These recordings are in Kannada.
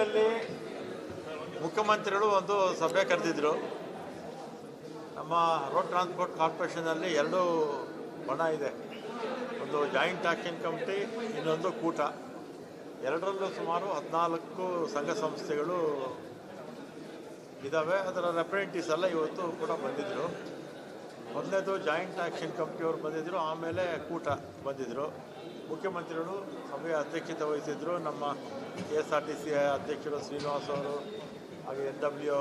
ಬೆಂಗಳೂರಿನಲ್ಲಿ ಮುಖ್ಯಮಂತ್ರಿಗಳು ಒಂದು ಸಭೆ ಕರೆದಿದ್ರು. ನಮ್ಮ ರೋಡ್ ಟ್ರಾನ್ಸ್ಪೋರ್ಟ್ ಕಾರ್ಪೊರೇಷನಲ್ಲಿ ಎರಡು ಬಣ ಇದೆ. ಒಂದು ಜಾಯಿಂಟ್ ಆಕ್ಷನ್ ಕಮಿಟಿ, ಇನ್ನೊಂದು ಕೂಟ. ಎರಡರಲ್ಲೂ ಸುಮಾರು ಹದಿನಾಲ್ಕು ಸಂಘ ಸಂಸ್ಥೆಗಳು ಇದ್ದಾವೆ ಅದರ ರೆಪ್ರೆಸೆಂಟೇಟಿವ್ಸ್ ಎಲ್ಲ ಇವತ್ತು ಕೂಡ ಬಂದಿದ್ದರು ಮೊದಲನೇದು ಜಾಯಿಂಟ್ ಆ್ಯಕ್ಷನ್ ಕಮಿಟಿಯವರು ಬಂದಿದ್ದರು ಆಮೇಲೆ ಕೂಟ ಬಂದಿದ್ದರು ಮುಖ್ಯಮಂತ್ರಿಗಳು ಸಭೆಯ ಅಧ್ಯಕ್ಷತೆ ವಹಿಸಿದ್ದರು ನಮ್ಮ K S R T C ಅಧ್ಯಕ್ಷರು, ಶ್ರೀನಿವಾಸ್ ಅವರು, ಹಾಗೆ ಎನ್ ಡಬ್ಲ್ಯೂ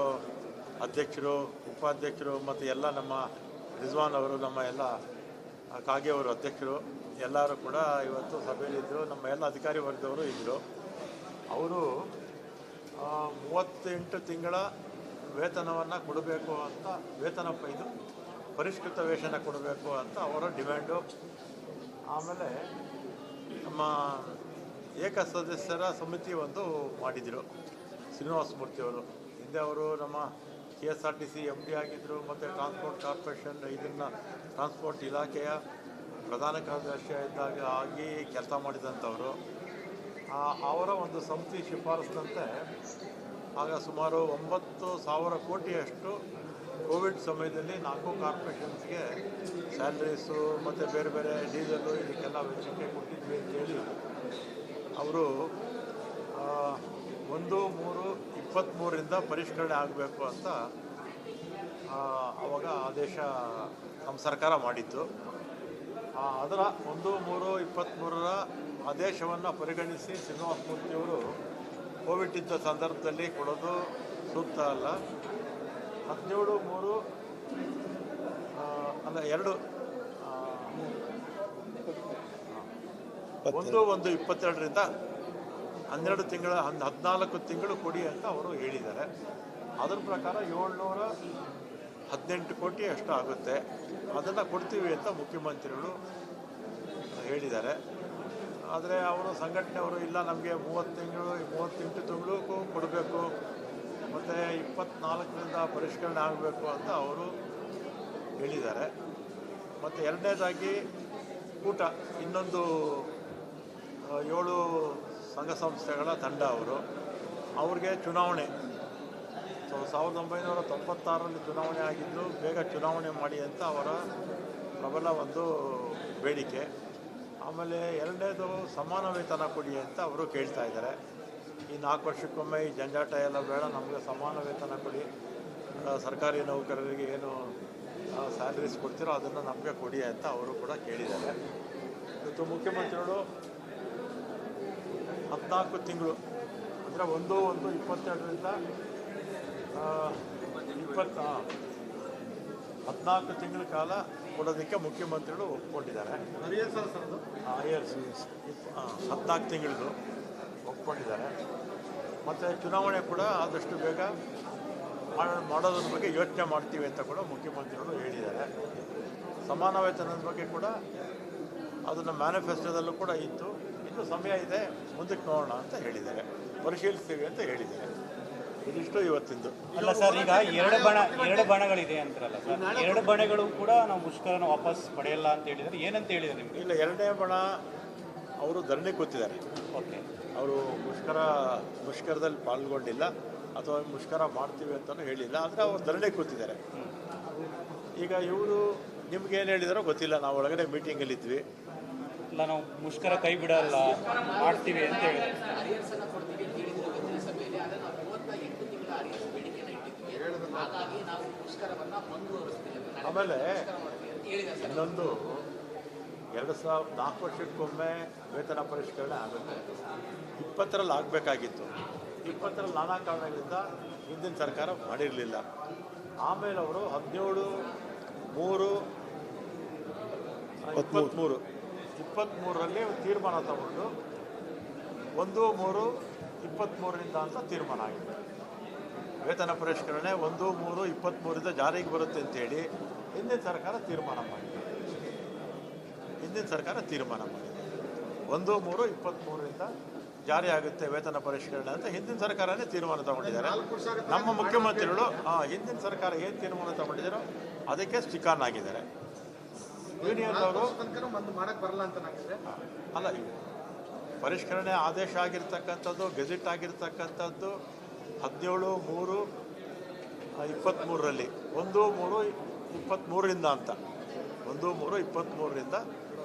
ಅಧ್ಯಕ್ಷರು, ಉಪಾಧ್ಯಕ್ಷರು ಮತ್ತು ಎಲ್ಲ ನಮ್ಮ ರಿಜ್ವಾನ್ ಅವರು, ನಮ್ಮ ಎಲ್ಲ ಕಾಗೆ ಅವರು ಅಧ್ಯಕ್ಷರು, ಎಲ್ಲರೂ ಕೂಡ ಇವತ್ತು ಸಭೆಯಲ್ಲಿದ್ದರು ನಮ್ಮ ಎಲ್ಲ ಅಧಿಕಾರಿ ವರ್ಗದವರು ಇದ್ದರು ಅವರು ಮೂವತ್ತೆಂಟು ತಿಂಗಳ ವೇತನವನ್ನು ಕೊಡಬೇಕು ಅಂತ, ವೇತನ ಇದು ಪರಿಷ್ಕೃತ ವೇತನ ಕೊಡಬೇಕು ಅಂತ ಅವರ ಡಿಮ್ಯಾಂಡು. ಆಮೇಲೆ ನಮ್ಮ ಏಕ ಸದಸ್ಯರ ಸಮಿತಿ ಒಂದು ಮಾಡಿದರು. ಶ್ರೀನಿವಾಸ ಮೂರ್ತಿಯವರು ಹಿಂದೆ ಅವರು ನಮ್ಮ K S R T C M D ಆಗಿದ್ದರು ಮತ್ತು ಟ್ರಾನ್ಸ್ಪೋರ್ಟ್ ಕಾರ್ಪೊರೇಷನ್ ಇದನ್ನು ಟ್ರಾನ್ಸ್ಪೋರ್ಟ್ ಇಲಾಖೆಯ ಪ್ರಧಾನ ಕಾರ್ಯದರ್ಶಿ ಇದ್ದಾಗ ಆಗಿ ಕೆಲಸ ಮಾಡಿದಂಥವರು. ಅವರ ಒಂದು ಸಮಿತಿ ಶಿಫಾರಸಿನಂತೆ ಆಗ ಸುಮಾರು ಒಂಬತ್ತು ಸಾವಿರ ಕೋಟಿಯಷ್ಟು ಕೋವಿಡ್ ಸಮಯದಲ್ಲಿ ನಾಲ್ಕು ಕಾರ್ಪೊರೇಷನ್ಸ್ಗೆ ಸ್ಯಾಲ್ರೀಸು, ಮತ್ತು ಬೇರೆ ಬೇರೆ ಡೀಸೆಲು ಇದಕ್ಕೆಲ್ಲ ವೆಚ್ಚಕ್ಕೆ ಕೊಟ್ಟಿದ್ವಿ ಅಂತೇಳಿ ಅವರು ಒಂದು, ಮೂರು ಇಪ್ಪತ್ತ್ಮೂರರಿಂದ ಪರಿಷ್ಕರಣೆ ಆಗಬೇಕು ಅಂತ ಆವಾಗ ಆದೇಶ ನಮ್ಮ ಸರ್ಕಾರ ಮಾಡಿತ್ತು ಅದರ ಒಂದು, ಮೂರು ಇಪ್ಪತ್ತ್ಮೂರರ ಆದೇಶವನ್ನು ಪರಿಗಣಿಸಿ ಶ್ರೀನಿವಾಸ ಮೂರ್ತಿಯವರು ಕೋವಿಡ್ ಇದ್ದ ಸಂದರ್ಭದಲ್ಲಿ ಕೊಡೋದು ಸೂಕ್ತ ಅಲ್ಲ. ಹದಿನೇಳು, ಮೂರು ಅಲ್ಲ ಎರಡು ಒಂದು ಒಂದು, ಇಪ್ಪತ್ತೆರಡರಿಂದ ಹನ್ನೆರಡು ತಿಂಗಳ, ಹನ್, ಹದಿನಾಲ್ಕು ತಿಂಗಳು ಕೊಡಿ ಅಂತ ಅವರು ಹೇಳಿದ್ದಾರೆ. ಅದರ ಪ್ರಕಾರ ಏಳ್ನೂರ ಹದಿನೆಂಟು ಕೋಟಿ ಅಷ್ಟು ಆಗುತ್ತೆ. ಅದನ್ನು ಕೊಡ್ತೀವಿ ಅಂತ ಮುಖ್ಯಮಂತ್ರಿಗಳು ಹೇಳಿದ್ದಾರೆ. ಆದರೆ ಅವರು ಸಂಘಟನೆಯವರು ಇಲ್ಲ, ನಮಗೆ ಮೂವತ್ತು ತಿಂಗಳು, ಮೂವತ್ತೆಂಟು ತಿಂಗಳಿಗೂ ಕೊಡಬೇಕು. ಮತ್ತು ಇಪ್ಪತ್ನಾಲ್ಕರಿಂದ ಪರಿಷ್ಕರಣೆ ಆಗಬೇಕು ಅಂತ ಅವರು ಹೇಳಿದ್ದಾರೆ. ಮತ್ತು ಎರಡನೇದಾಗಿ ಊಟ, ಇನ್ನೊಂದು ಏಳು ಸಂಘ ಸಂಸ್ಥೆಗಳ ತಂಡ ಅವರು. ಅವ್ರಿಗೆ ಚುನಾವಣೆ. ಸೊ, ಸಾವಿರದ ಒಂಬೈನೂರ ತೊಂಬತ್ತಾರರಲ್ಲಿ ಚುನಾವಣೆ ಆಗಿದ್ದು, ಬೇಗ ಚುನಾವಣೆ ಮಾಡಿ ಅಂತ ಅವರ ಪ್ರಬಲ ಒಂದು ಬೇಡಿಕೆ. ಆಮೇಲೆ ಎರಡನೇದು ಸಮಾನ ವೇತನ ಕೊಡಿ ಅಂತ ಅವರು ಕೇಳ್ತಾ ಇದ್ದಾರೆ. ಈ ನಾಲ್ಕು ವರ್ಷಕ್ಕೊಮ್ಮೆ ಈ ಜಂಜಾಟ ಎಲ್ಲ ಬೇಡ, ನಮಗೆ ಸಮಾನ ವೇತನ ಕೊಡಿ. ಸರ್ಕಾರಿ ನೌಕರರಿಗೆ ಏನು ಸ್ಯಾಲ್ರೀಸ್ ಕೊಡ್ತೀರೋ ಅದನ್ನು ನಮಗೆ ಕೊಡಿ ಅಂತ ಅವರು ಕೂಡ ಕೇಳಿದ್ದಾರೆ. ಇವತ್ತು ಮುಖ್ಯಮಂತ್ರಿಗಳು ಹದಿನಾಲ್ಕು ತಿಂಗಳು, ಅಂದರೆ ಒಂದು ಒಂದು ಇಪ್ಪತ್ತೆರಡರಿಂದ ಇಪ್ಪತ್ತ ಹದಿನಾಲ್ಕು ತಿಂಗಳ ಕಾಲ ಕೊಡೋದಕ್ಕೆ ಮುಖ್ಯಮಂತ್ರಿಗಳು ಒಪ್ಕೊಂಡಿದ್ದಾರೆ. ಹದಿನಾಲ್ಕು ತಿಂಗಳದು ಒಪ್ಕೊಂಡಿದ್ದಾರೆ. ಮತ್ತು ಚುನಾವಣೆ ಕೂಡ ಆದಷ್ಟು ಬೇಗ ಮಾಡ- ಮಾಡೋದ್ರ ಬಗ್ಗೆ ಯೋಚನೆ ಮಾಡ್ತೀವಿ ಅಂತ ಕೂಡ ಮುಖ್ಯಮಂತ್ರಿಗಳು ಹೇಳಿದ್ದಾರೆ. ಸಮಾನ ವೇತನದ ಬಗ್ಗೆ ಕೂಡ ಅದನ್ನು ಮ್ಯಾನಿಫೆಸ್ಟೋದಲ್ಲೂ ಕೂಡ ಇತ್ತು. ಇನ್ನು ಸಮಯ ಇದೆ ಮುಂದಕ್ಕೆ ನೋಡೋಣ ಅಂತ ಹೇಳಿದ್ದಾರೆ. ಪರಿಶೀಲಿಸ್ತೀವಿ ಅಂತ ಹೇಳಿದ್ದಾರೆ. ಇದಿಷ್ಟು ಇವತ್ತಿಂದು. ಅಲ್ಲ ಸರ್ ಈಗ ಎರಡು ಬಣ ಎರಡು ಬಣಗಳಿದೆ ಅಂತಾರಲ್ಲ ಸರ್. ಎರಡು ಬಣಗಳು ಕೂಡ ನಾವು ಮುಷ್ಕರನ ವಾಪಸ್ ಪಡೆಯಲ್ಲ ಅಂತ ಹೇಳಿದರೆ ಏನಂತ ಹೇಳಿದ್ದಾರೆ ನಿಮಗೆ? ಇಲ್ಲ ಎರಡನೇ ಬಣ ಅವರು ಧರಣಿ ಕೂತಿದ್ದಾರೆ. ಓಕೆ. ಅವರು ಮುಷ್ಕರ ಮುಷ್ಕರದಲ್ಲಿ ಪಾಲ್ಗೊಂಡಿಲ್ಲ ಅಥವಾ ಮುಷ್ಕರ ಮಾಡ್ತೀವಿ ಅಂತಲೂ ಹೇಳಿಲ್ಲ ಆದರೆ ಅವರು ಧರಣಿ ಕೂತಿದ್ದಾರೆ. ಈಗ ಇವರು ನಿಮ್ಗೆ ಏನು ಹೇಳಿದಾರೋ ಗೊತ್ತಿಲ್ಲ. ನಾವು ಒಳಗಡೆ ಮೀಟಿಂಗಲ್ಲಿದ್ವಿ ಇಲ್ಲ ನಾವು ಮುಷ್ಕರ ಕೈ ಬಿಡಲ್ಲ, ಮಾಡ್ತೀವಿ ಅಂತ ಆಮೇಲೆ ಇನ್ನೊಂದು ಎರಡು ಸಾವಿರದ ನಾಲ್ಕು ವರ್ಷಕ್ಕೊಮ್ಮೆ ವೇತನ ಪರಿಷ್ಕರಣೆ ಆಗುತ್ತೆ. ಇಪ್ಪತ್ತರಲ್ಲಿ ಆಗಬೇಕಾಗಿತ್ತು. ಇಪ್ಪತ್ತರಲ್ಲಿ ನಾನಾ ಕಾರಣಗಳಿಂದ ಹಿಂದಿನ ಸರ್ಕಾರ ಮಾಡಿರಲಿಲ್ಲ. ಆಮೇಲೆ ಅವರು ಹದಿನೇಳು, ಮೂರು, ಇಪ್ಪತ್ತ್ಮೂರು. ಇಪ್ಪತ್ತ್ಮೂರರಲ್ಲಿ ತೀರ್ಮಾನ ತಗೊಂಡು ಒಂದು ಮೂರು ಇಪ್ಪತ್ತ್ಮೂರರಿಂದ ಅಂತ ತೀರ್ಮಾನ ಆಗಿದೆ. ವೇತನ ಪರಿಷ್ಕರಣೆ ಒಂದು ಮೂರು ಇಪ್ಪತ್ತ್ಮೂರಿಂದ ಜಾರಿಗೆ ಬರುತ್ತೆ ಅಂತೇಳಿ ಹಿಂದಿನ ಸರ್ಕಾರ ತೀರ್ಮಾನ ಮಾಡಿದೆ. ಹಿಂದಿನ ಸರ್ಕಾರ ತೀರ್ಮಾನ ಮಾಡಿದೆ. ಒಂದು ಮೂರು ಇಪ್ಪತ್ತ್ಮೂರರಿಂದ ಜಾರಿ ಆಗುತ್ತೆ ವೇತನ ಪರಿಷ್ಕರಣೆ ಅಂತ ಹಿಂದಿನ ಸರ್ಕಾರನೇ ತೀರ್ಮಾನ ತಗೊಂಡಿದ್ದಾರೆ. ನಮ್ಮ ಮುಖ್ಯಮಂತ್ರಿಗಳು ಹಿಂದಿನ ಸರ್ಕಾರ ಏನು ತೀರ್ಮಾನ ತಗೊಂಡಿದ್ದಾರೋ ಅದಕ್ಕೆ ಸ್ಟಿಕಾನ್ ಆಗಿದ್ದಾರೆ ಯೂನಿಯನ್ ಅವರು ತನಕ ಒಂದು ಮಾಡಕ್ ಬರಲ್ಲ ಅಂತ ಅಲ್ಲ ಪರಿಷ್ಕರಣೆ ಆದೇಶ ಆಗಿರ್ತಕ್ಕಂಥದ್ದು ಗೆಜೆಟ್ ಆಗಿರ್ತಕ್ಕಂಥದ್ದು ಹದಿನೇಳು ಮೂರು ಇಪ್ಪತ್ತ್ಮೂರರಲ್ಲಿ ಒಂದು ಮೂರು ಇಪ್ಪತ್ತ್ಮೂರರಿಂದ ಅಂತ. ಒಂದು ಮೂರು ಇಪ್ಪತ್ತ್ಮೂರರಿಂದ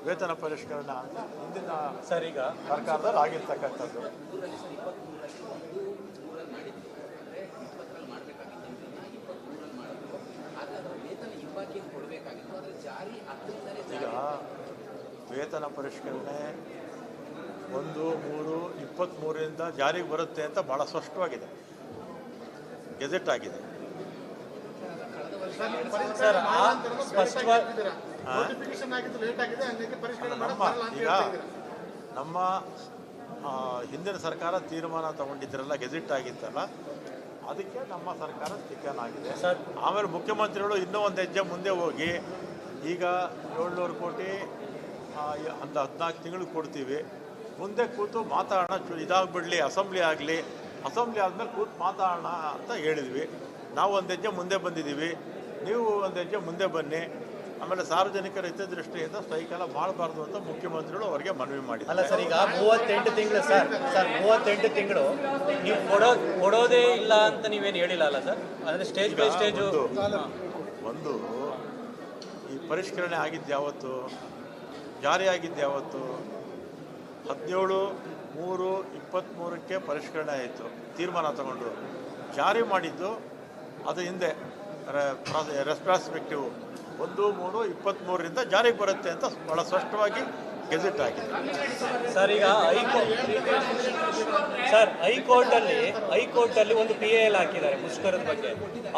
ವೇತನ ಪರಿಷ್ಕರಣೆ ಅಂತ ಮುಂದಿನ ಸರ್ ಈಗ ಸರ್ಕಾರದಲ್ಲಿ ಆಗಿರ್ತಕ್ಕಂಥದ್ದು ಆದರೆ ಅದರ ವೇತನ ಇಬ್ಬಾಕಿಯನ್ನು ಕೊಡಬೇಕಾಗಿತ್ತು ಅದರ ಜಾರಿ ಹತ್ತರಿಂದಲೇ ಈಗ ವೇತನ ಪರಿಷ್ಕರಣೆ ಒಂದು ಮೂರು ಇಪ್ಪತ್ತ್ಮೂರರಿಂದ ಜಾರಿಗೆ ಬರುತ್ತೆ ಅಂತ ಭಾಳ ಸ್ಪಷ್ಟವಾಗಿದೆ. ಗೆಜೆಟ್ ಆಗಿದೆ. ಈಗ ನಮ್ಮ ಹಿಂದಿನ ಸರ್ಕಾರ ತೀರ್ಮಾನ ತಗೊಂಡಿದ್ರಲ್ಲ ಗೆಜೆಟ್ ಆಗಿತ್ತಲ್ಲ ಅದಕ್ಕೆ ನಮ್ಮ ಸರ್ಕಾರ ಸ್ಟಿಕನ್ ಆಗಿದೆ. ಸರ್. ಆಮೇಲೆ ಮುಖ್ಯಮಂತ್ರಿಗಳು ಇನ್ನೂ ಒಂದು ಹೆಜ್ಜೆ ಮುಂದೆ ಹೋಗಿ ಈಗ ಏಳ್ನೂರು ಕೋಟಿ ಒಂದು ಹದಿನಾಲ್ಕು ತಿಂಗಳು ಕೊಡ್ತೀವಿ. ಮುಂದೆ ಕೂತು ಮಾತಾಡೋಣ ಚು ಇದಾಗ್ಬಿಡ್ಲಿ ಅಸೆಂಬ್ಲಿ ಆಗಲಿ. ಅಸೆಂಬ್ಲಿ ಆದಮೇಲೆ ಕೂತು ಮಾತಾಡೋಣ ಅಂತ ಹೇಳಿದ್ವಿ. ನಾವು ಒಂದು ಹೆಜ್ಜೆ ಮುಂದೆ ಬಂದಿದ್ದೀವಿ. ನೀವು ಒಂದು ಹೆಜ್ಜೆ ಮುಂದೆ ಬನ್ನಿ. ಆಮೇಲೆ ಸಾರ್ವಜನಿಕರ ಹಿತದೃಷ್ಟಿಯಿಂದ ಎಲ್ಲ ಮಾಡಬಾರ್ದು ಅಂತ ಮುಖ್ಯಮಂತ್ರಿಗಳು ಅವರಿಗೆ ಮನವಿ ಮಾಡಿ ಅಲ್ಲ ಸರ್ ಈಗ ಮೂವತ್ತೆಂಟು ತಿಂಗಳು ಸರ್ ಸರ್ ಮೂವತ್ತೆಂಟು ತಿಂಗಳು ನೀವು ಕೊಡೋ ಕೊಡೋದೇ ಇಲ್ಲ ಅಂತ ನೀವೇನು ಹೇಳಿಲ್ಲ ಅಲ್ಲ ಸರ್? ಅಂದರೆ ಸ್ಟೇಜ್ ಬೈ ಸ್ಟೇಜು ಒಂದು ಒಂದು ಈ ಪರಿಷ್ಕರಣೆ ಆಗಿದ್ದು ಯಾವತ್ತು? ಜಾರಿ ಆಗಿದ್ದು ಯಾವತ್ತು? ಹದಿನೇಳು, ಮೂರು ಇಪ್ಪತ್ತ್ಮೂರಕ್ಕೆ ಪರಿಷ್ಕರಣೆ ಆಯಿತು. ತೀರ್ಮಾನ ತಗೊಂಡು. ಜಾರಿ ಮಾಡಿದ್ದು ಅದು ಹಿಂದೆ. ರೆಸ್ಪಾನ್ಸಿಬಿಲಿಟಿವ್. ಒಂದು, ಮೂರು ಇಪ್ಪತ್ತ್ಮೂರರಿಂದ ಜಾರಿಗೆ ಬರುತ್ತೆ ಅಂತ ಭಾಳ ಸ್ಪಷ್ಟವಾಗಿ ಗೆಜೆಟ್ ಆಗಿದೆ ಸರ್ ಈಗ ಹೈಕೋರ್ಟ್ ಸರ್ ಹೈಕೋರ್ಟಲ್ಲಿ ಹೈಕೋರ್ಟಲ್ಲಿ ಒಂದು ಪಿ ಎಲ್ ಹಾಕಿದ್ದಾರೆ ಮುಷ್ಕರದ ಬಗ್ಗೆ.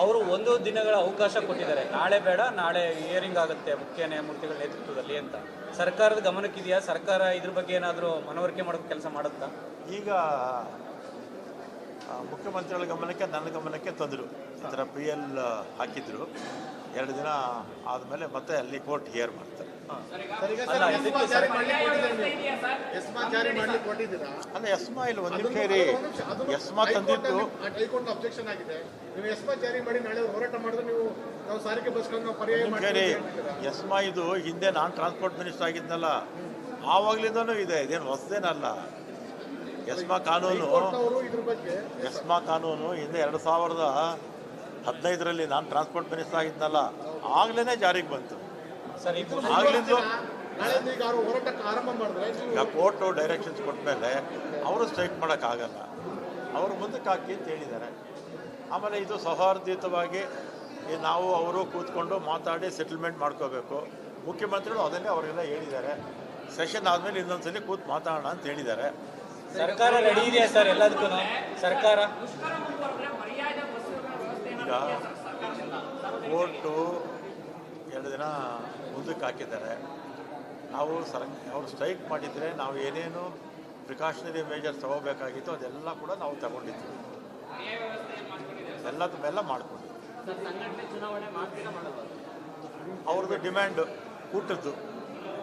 ಅವರು ಒಂದು ದಿನಗಳ ಅವಕಾಶ ಕೊಟ್ಟಿದ್ದಾರೆ. ನಾಳೆ ಬೇಡ ನಾಳೆ ಹಿಯರಿಂಗ್ ಆಗುತ್ತೆ ಮುಖ್ಯ ನ್ಯಾಯಮೂರ್ತಿಗಳ ನೇತೃತ್ವದಲ್ಲಿ ಅಂತ. ಸರ್ಕಾರದ ಗಮನಕ್ಕಿದೆಯಾ? ಸರ್ಕಾರ ಇದ್ರ ಬಗ್ಗೆ ಏನಾದರೂ ಮನವರಿಕೆ ಮಾಡೋದು ಕೆಲಸ ಮಾಡುತ್ತಾ? ಈಗ ಮುಖ್ಯಮಂತ್ರಿಗಳ ಗಮನಕ್ಕೆ ನನ್ನ ಗಮನಕ್ಕೆ ತಂದರು. ಈ ಥರ ಪಿ ಎಲ್ ಹಾಕಿದ್ರು. ಎರಡು ದಿನ ಆದಮೇಲೆ ಮತ್ತೆ ಅಲ್ಲಿ ಕೋರ್ಟ್ ಹಿಯರ್ ಮಾಡ್ತಾರೆ. ಅಲ್ಲ, ಎಸ್ಮಾ ಇಲ್ಲಿ ಒಂದು ನಿಮಿಷ ಇರಿ. ಎಸ್ಮಾ ತಂದಿದ್ದು ಹೈಕೋರ್ಟ್ ಅಬ್ಜೆಕ್ಷನ್ ಆಗಿದೆ. ನೀವು ಎಸ್ಮಾ ಜಾರಿ ಮಾಡಿ ನಾಳೆ ಹೋರಾಟ ಮಾಡಿದ್ರೆ ನೀವು ನಾವು ಸಾರಿಗೆ ಬಸ್ಗಳನ್ನು ಪರ್ಯಾಯ ಇರಿ. ಎಸ್ಮಾ ಇದು ಹಿಂದೆ ನಾನು ಟ್ರಾನ್ಸ್ಪೋರ್ಟ್ ಮಿನಿಸ್ಟರ್ ಆಗಿದ್ನಲ್ಲ ಆವಾಗ್ಲಿಂದನು ಇದೆ ಇದೇನು ಹೊಸದೇನಲ್ಲ. ಎಸ್ಮಾ ಕಾನೂನು ಯಸ್ಮಾ ಇದ್ರ ಬಗ್ಗೆ ಎಸ್ಮಾ ಕಾನೂನು ಹಿಂದೆ ಎರಡು ಸಾವಿರದ ಹದಿನೈದರಲ್ಲಿ ನಾನು ಟ್ರಾನ್ಸ್ಪೋರ್ಟ್ ಮಿನಿಸ್ಟರ್ ಆಗಿದ್ನಲ್ಲ ಆಗ್ಲೇ ಜಾರಿಗೆ ಬಂತು. ಆಗ್ಲಿಂದ ಈಗ ಕೋರ್ಟು ಡೈರೆಕ್ಷನ್ಸ್ ಕೊಟ್ಟ ಮೇಲೆ ಅವರು ಸ್ಟ್ರೈಕ್ ಮಾಡೋಕ್ಕಾಗಲ್ಲ ಅವರು ಮುಂದಕ್ಕೆ ಹಾಕಿ ಅಂತ ಹೇಳಿದ್ದಾರೆ. ಆಮೇಲೆ ಇದು ಸೌಹಾರ್ದಯುತವಾಗಿ ಈ ನಾವು ಅವರು ಕೂತ್ಕೊಂಡು ಮಾತಾಡಿ ಸೆಟಲ್ಮೆಂಟ್ ಮಾಡ್ಕೋಬೇಕು. ಮುಖ್ಯಮಂತ್ರಿಗಳು ಅದನ್ನೇ ಅವರೆಲ್ಲ ಹೇಳಿದ್ದಾರೆ. ಸೆಷನ್ ಆದಮೇಲೆ ಇನ್ನೊಂದ್ಸಲಿ ಕೂತ್ ಮಾತಾಡೋಣ ಅಂತ ಹೇಳಿದ್ದಾರೆ. ಸರ್ಕಾರ ರೆಡಿ ಇದೆಯಾ ಸರ್ ಎಲ್ಲದಕ್ಕೂ? ಸರ್ಕಾರ? ಈಗ ಕೋರ್ಟು ಎರಡು ದಿನ ಮುಂದಕ್ಕೆ ಹಾಕಿದ್ದಾರೆ. ನಾವು ಸರ್, ಅವರು ಸ್ಟ್ರೈಕ್ ಮಾಡಿದರೆ ನಾವು ಏನೇನು ಪ್ರಿಕಾಷನರಿ ಮೇಜರ್ ತಗೋಬೇಕಾಗಿತ್ತು ಅದೆಲ್ಲ ಕೂಡ ನಾವು ತಗೊಂಡಿದ್ವಿ. ಎಲ್ಲದ ಮೇಲೆ ಮಾಡ್ಕೊಂಡಿದ್ವಿ ಅವ್ರದ್ದು ಡಿಮ್ಯಾಂಡ್ ಕೂಟದ್ದು.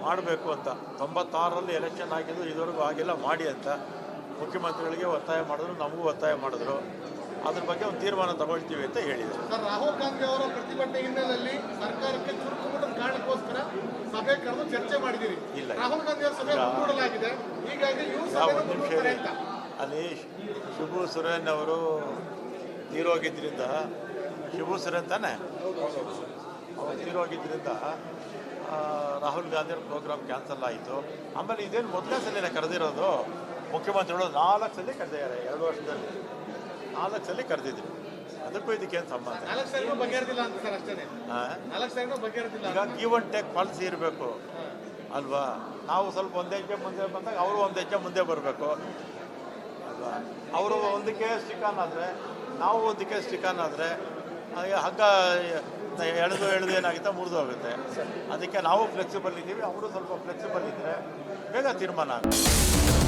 ಮಾಡಬೇಕು ಅಂತ. ತೊಂಬತ್ತಾರರಲ್ಲಿ ಎಲೆಕ್ಷನ್ ಆಗಿದ್ದು ಇದುವರೆಗೂ ಆಗಿಲ್ಲ, ಮಾಡಿ ಅಂತ. ಮುಖ್ಯಮಂತ್ರಿಗಳಿಗೆ ಒತ್ತಾಯ ಮಾಡಿದ್ರು, ನಮಗೂ ಒತ್ತಾಯ ಮಾಡಿದ್ರು. ಅದ್ರ ಬಗ್ಗೆ ಒಂದು ತೀರ್ಮಾನ ತಗೊಳ್ತೀವಿ ಅಂತ ಹೇಳಿದರು. ರಾಹುಲ್ ಗಾಂಧಿ ಅವರ ಪ್ರತಿಭಟನೆ ಹಿನ್ನೆಲೆಯಲ್ಲಿ ಸರ್ಕಾರಕ್ಕೆ ಕಾರಣಕ್ಕೋಸ್ಕರ ಸಭೆ ಕರೆದು ಚರ್ಚೆ ಮಾಡಿದಿರಿ ಇಲ್ಲ. ರಾಹುಲ್ ಗಾಂಧಿ ಅವರ ಸಭೆ. ಮುಂದೂಡಲಾಗಿದೆ. ಹೀಗಾಗಿ ಇವರು ಯಾವ ಸಭೆ ಒಂದು ನಿಮಿಷ ಮುಂದೂಡ್ತಾರೆ. ಅಂತ. ಅಲ್ಲಿ ಶುಭು ಸುರೇನ್ ಅವರು ತೀರೋಗಿದ್ದರಿಂದ ಶುಭು ಸುರೇನ್ ತಾನೆ? ಅವರು ತೀರೋಗಿದ್ದರಿಂದ ರಾಹುಲ್ ಗಾಂಧಿ ಪ್ರೋಗ್ರಾಮ್ ಕ್ಯಾನ್ಸಲ್ ಆಯಿತು. ಆಮೇಲೆ ಇದೇನು ಮೊದಲನೇ ಸಲಿನ ಕರೆದಿರೋದು? ಮುಖ್ಯಮಂತ್ರಿಗಳು ನಾಲ್ಕು ಸಲ ಕರೆದಿದ್ದಾರೆ ಎರಡು ವರ್ಷದಲ್ಲಿ. ನಾಲ್ಕು ಸಲ ಕರೆದಿದ್ರು. ಅದಕ್ಕೂ ಇದಕ್ಕೇನು ಸಂಬಂಧ ಈಗ ಗಿವ್ ಅಂಡ್ ಟೇಕ್ ಪಾಲಿಸಿ ಇರಬೇಕು. ಅಲ್ವಾ? ನಾವು ಸ್ವಲ್ಪ ಒಂದು ಹೆಜ್ಜೆ ಮುಂದೆ ಬಂದಾಗ ಅವರು ಒಂದು ಹೆಜ್ಜೆ ಮುಂದೆ ಬರಬೇಕು. ಅಲ್ವಾ? ಅವರು ಒಂದಕ್ಕೆ ಸ್ಟಿಕಾನ್ ಆದರೆ ನಾವು ಒಂದಕ್ಕೆ ಸ್ಟಿಕಾನ್ ಆದರೆ ಹಗ್ಗ ಎಳೆದು ಎಳೆದು ಏನಾಗುತ್ತೆ ಮುರಿದು ಹೋಗುತ್ತೆ. ಅದಕ್ಕೆ ನಾವು ಫ್ಲೆಕ್ಸಿಬಲ್ ಇದ್ದೀವಿ. ಅವರು ಸ್ವಲ್ಪ ಫ್ಲೆಕ್ಸಿಬಲ್ ಇದ್ದರೆ ಬೇಗ ತೀರ್ಮಾನ ಆಗುತ್ತೆ.